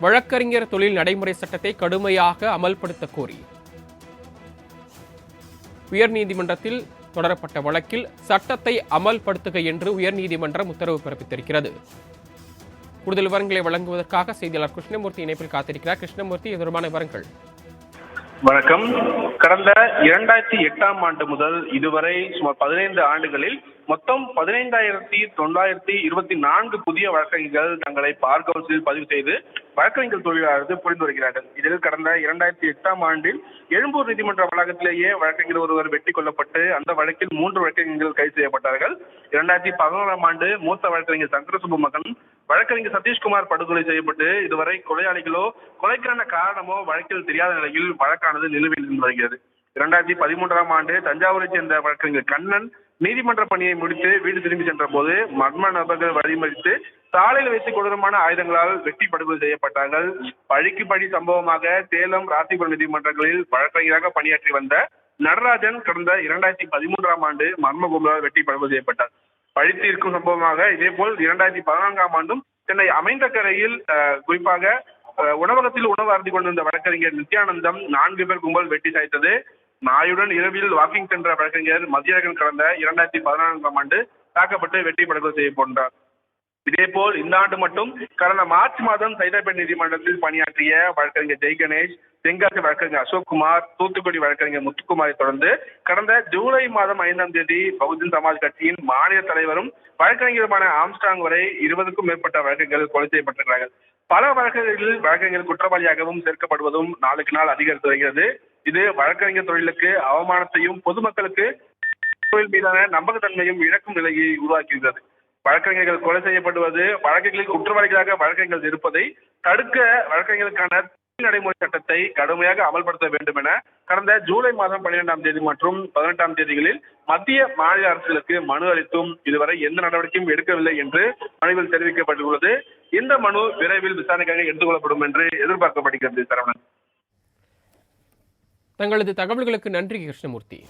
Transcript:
வழக்கறிஞர் தொழில் நடைமுறை சட்டத்தை கடுமையாக அமல்படுத்த கோரி. உயர்நீதிமன்றத்தில் தொடரப்பட்ட வழக்கில் சட்டத்தை அமல்படுத்துக என்று உயர்நீதிமன்றம் உத்தரவு பிறப்பித்திருக்கிறது. கூடுதல் விவரங்களை வழங்குவதற்காக செய்தியாளர் கிருஷ்ணமூர்த்தி இணைப்பில் காத்திருக்கிறார். கிருஷ்ணமூர்த்தி தொடர்பான விவரங்கள். வணக்கம். கடந்த இரண்டாயிரத்தி எட்டாம் ஆண்டு முதல் இதுவரை சுமார் பதினைந்து ஆண்டுகளில் மொத்தம் பதினைந்தாயிரத்தி தொள்ளாயிரத்தி இருபத்தி நான்கு புதிய வழக்கறிஞர்கள் தங்களை பார் கவுன்சிலில் பதிவு செய்து வழக்கறிஞர் தொழிலாளர்கள் புரிந்து வருகிறார்கள். இதில் கடந்த இரண்டாயிரத்தி எட்டாம் ஆண்டில் எழும்பூர் நீதிமன்ற வளாகத்திலேயே வழக்கறிஞர் ஒருவர் வெட்டி கொல்லப்பட்டு அந்த வழக்கில் மூன்று வழக்கறிஞர்கள் கைது செய்யப்பட்டார்கள். இரண்டாயிரத்தி பதினோராம் ஆண்டு மூத்த வழக்கறிஞர் சங்கரசுப்பு மகன் வழக்கறிஞர் சதீஷ்குமார் படுகொலை செய்யப்பட்டு இதுவரை கொலையாளிகளோ கொலைக்கான காரணமோ வழக்கில் தெரியாத நிலையில் வழக்கானது நிலுவையில் இருந்து வருகிறது. இரண்டாயிரத்தி பதிமூன்றாம் ஆண்டு தஞ்சாவூரை சேர்ந்த வழக்கறிஞர் கண்ணன் நீதிமன்ற பணியை முடித்து வீடு திரும்பி சென்ற போது மர்ம நபர்கள் வழிமறித்து சாலையில் வைத்து கொடூரமான ஆயுதங்களால் வெட்டி படுகொலை செய்யப்பட்டார்கள். பழிக்கு பழி சம்பவமாக சேலம் ராசிபுரம் நீதிமன்றங்களில் வழக்கறிஞராக பணியாற்றி வந்த நடராஜன் கடந்த இரண்டாயிரத்தி பதிமூன்றாம் ஆண்டு மர்ம கும்பலால் வெட்டி படுகொலை செய்யப்பட்டார். பழித்தீர்க்கும் சம்பவமாக இதேபோல் இரண்டாயிரத்தி பதினான்காம் ஆண்டும் சென்னை அமைந்த கரையில் அஹ், குறிப்பாக அஹ், உணவகத்தில் உணவு அருந்தி கொண்டிருந்த வழக்கறிஞர் நித்யானந்தம் நான்கு பேர் கும்பல் வெட்டி சாய்த்தது. நாயுடன் இரவில் வாக்கிங் சென்ற வழக்கறிஞர் மதியழகன் கடந்த இரண்டாயிரத்தி பதினான்காம் ஆண்டு தாக்கப்பட்டு வெட்டி படுகொலை செய்யப்பட்டார். இதேபோல் இந்த ஆண்டு மட்டும் கடந்த மார்ச் மாதம் சைதாப்பேட் நீதிமன்றத்தில் பணியாற்றிய வழக்கறிஞர் ஜெய் கணேஷ் தென்காசி வழக்கறிஞர் அசோக்குமார் தூத்துக்குடி வழக்கறிஞர் முத்துக்குமாரை தொடர்ந்து கடந்த ஜூலை மாதம் ஐந்தாம் தேதி பகுஜன் சமாஜ் கட்சியின் மாநில தலைவரும் வழக்கறிஞருமான ஆம்ஸ்டாங் வரை இருபதுக்கும் மேற்பட்ட வழக்குகள் கொலை செய்யப்பட்டிருக்கிறார்கள். பல வழக்குகளில் வழக்கறிஞர் குற்றவாளியாகவும் சேர்க்கப்படுவதும் நாளுக்கு நாள் அதிகரித்து வருகிறது. இது வழக்கறிஞர் தொழிலுக்கு அவமானத்தையும் பொதுமக்களுக்கு தொழில் மீதான நம்பகத்தன்மையும் இழக்கும் நிலையை உருவாக்கியுள்ளது. வழக்கறிஞர்கள் கொலை செய்யப்படுவது வழக்குகளில் குற்றவாளிகளாக வழக்கறிஞர்கள் இருப்பதை தடுக்க வழக்கறிஞர்களுக்கான நடைமுறை சட்டத்தை கடுமையாக அமல்படுத்த வேண்டும் என கடந்த ஜூலை மாதம் பன்னிரெண்டாம் தேதி மற்றும் பதினெட்டாம் தேதிகளில் மத்திய மாநில அரசுகளுக்கு மனு அளித்தும் இதுவரை எந்த நடவடிக்கையும் எடுக்கவில்லை என்று மனுவில் தெரிவிக்கப்பட்டுள்ளது. இந்த மனு விரைவில் விசாரணைக்காக எடுத்துக்கொள்ளப்படும் என்று எதிர்பார்க்கப்படுகிறது சரவணன். தங்களது தகவல்களுக்கு நன்றி கிருஷ்ணமூர்த்தி.